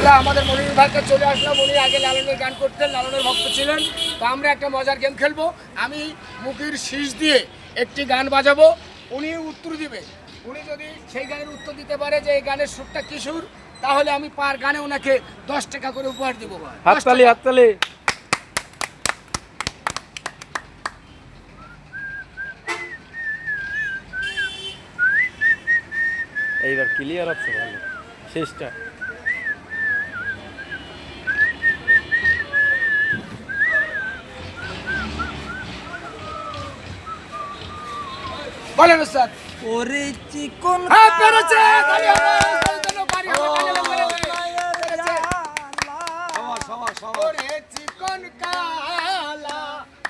আমরা আমাদের মনির ভাইকে চলে আসলাম। উনি আগে লালনের গান করতেন লালনের ভক্ত ছিলেন। তো আমরা একটা মজার গেম খেলব। আমি মুখের শীষ দিয়ে একটি গান বাজাবো। উনি উত্তর দিবে। উনি যদি সেই গানের উত্তর দিতে পারে যে এই গানের সুরটা কি সুর তাহলে আমি পার গানে ওনাকে দশ টাকা করে উপহার দেবো হাততালি হাততালি। এইবার ক্লিয়ার হচ্ছে ভালো শেষটা। বলেন স্যার। ওরে চিকন হ্যাঁ পেরেছে। চিকন কালা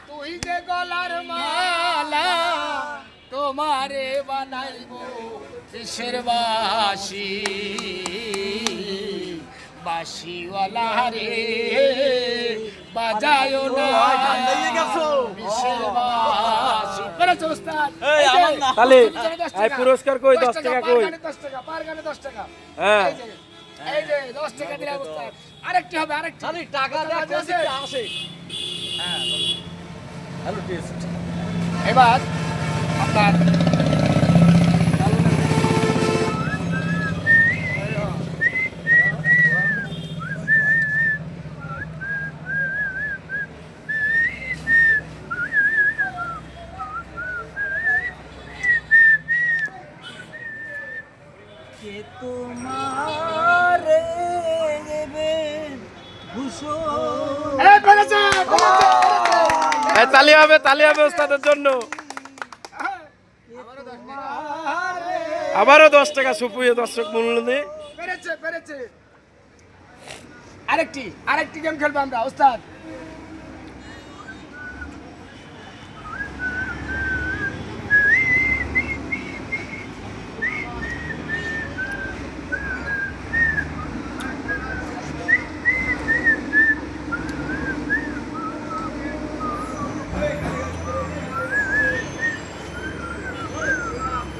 তুই যে গলার মালা তোমারে বানাইব কিসের বাসি। বাসিওয়ালা রে বাজায় না। কিসের বাসি। ওস্তাদ এই তাহলে এই টাকা। পুরস্কার কই? টাকা পার কই? গানে দশ টাকা পার গানে দশ টাকা। হ্যাঁ। এই যে, এই যে দশ টাকা দিলে অবস্থা আরেকটি হবে আরেকটি। টাকা আছে? এবার আপনার তালি হবে তালি হবে ওস্তাদের জন্য। আবারও দশ টাকা সুপুয়ে দর্শক মূল্য। দিয়ে পেরেছে পেরেছে। আরেকটি আরেকটি গেম খেলব আমরা ওস্তাদ বলেন হ্যাঁ পেরেছে তুমি যে আমার পেরেছে আন্ডে গিয়ে ঘাস খাবা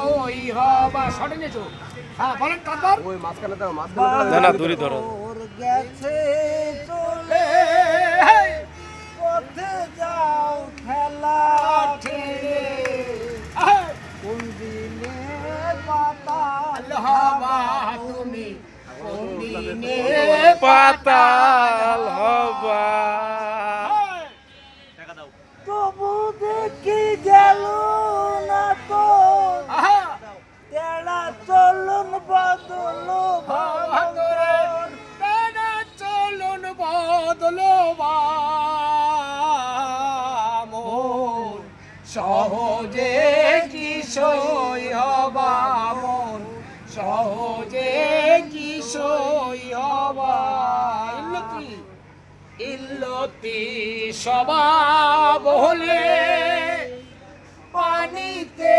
হবা হ্যাঁ বলেন তারপর না না দূরে ধরো। ওর গেছে চলে পথে যাও খেলা ছেড়ে। কোন দিনে পাতা হবা তুমি কোন দিনে পাতাল হবা। সহজে কিশোই হবা মন? সহজে কিশোই হবা? ইল্লতি। ইল্লতি স্বভাব হলে পানিতে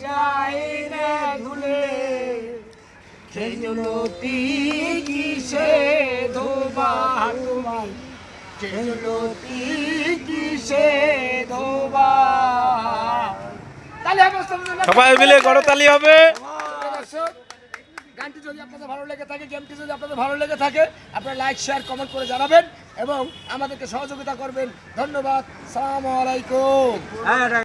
যায় না ধুলে। খেজলতি কিসে ধোবা তুমি খেজলতি কিসে আমি সবাই মিলে গড়তালি হবে। গানটি যদি আপনাদের ভালো লেগে থাকে গেমটি যদি আপনাদের ভালো লেগে থাকে আপনারা লাইক শেয়ার কমেন্ট করে জানাবেন এবং আমাদেরকে সহযোগিতা করবেন। ধন্যবাদ সালাম আলাইকুম।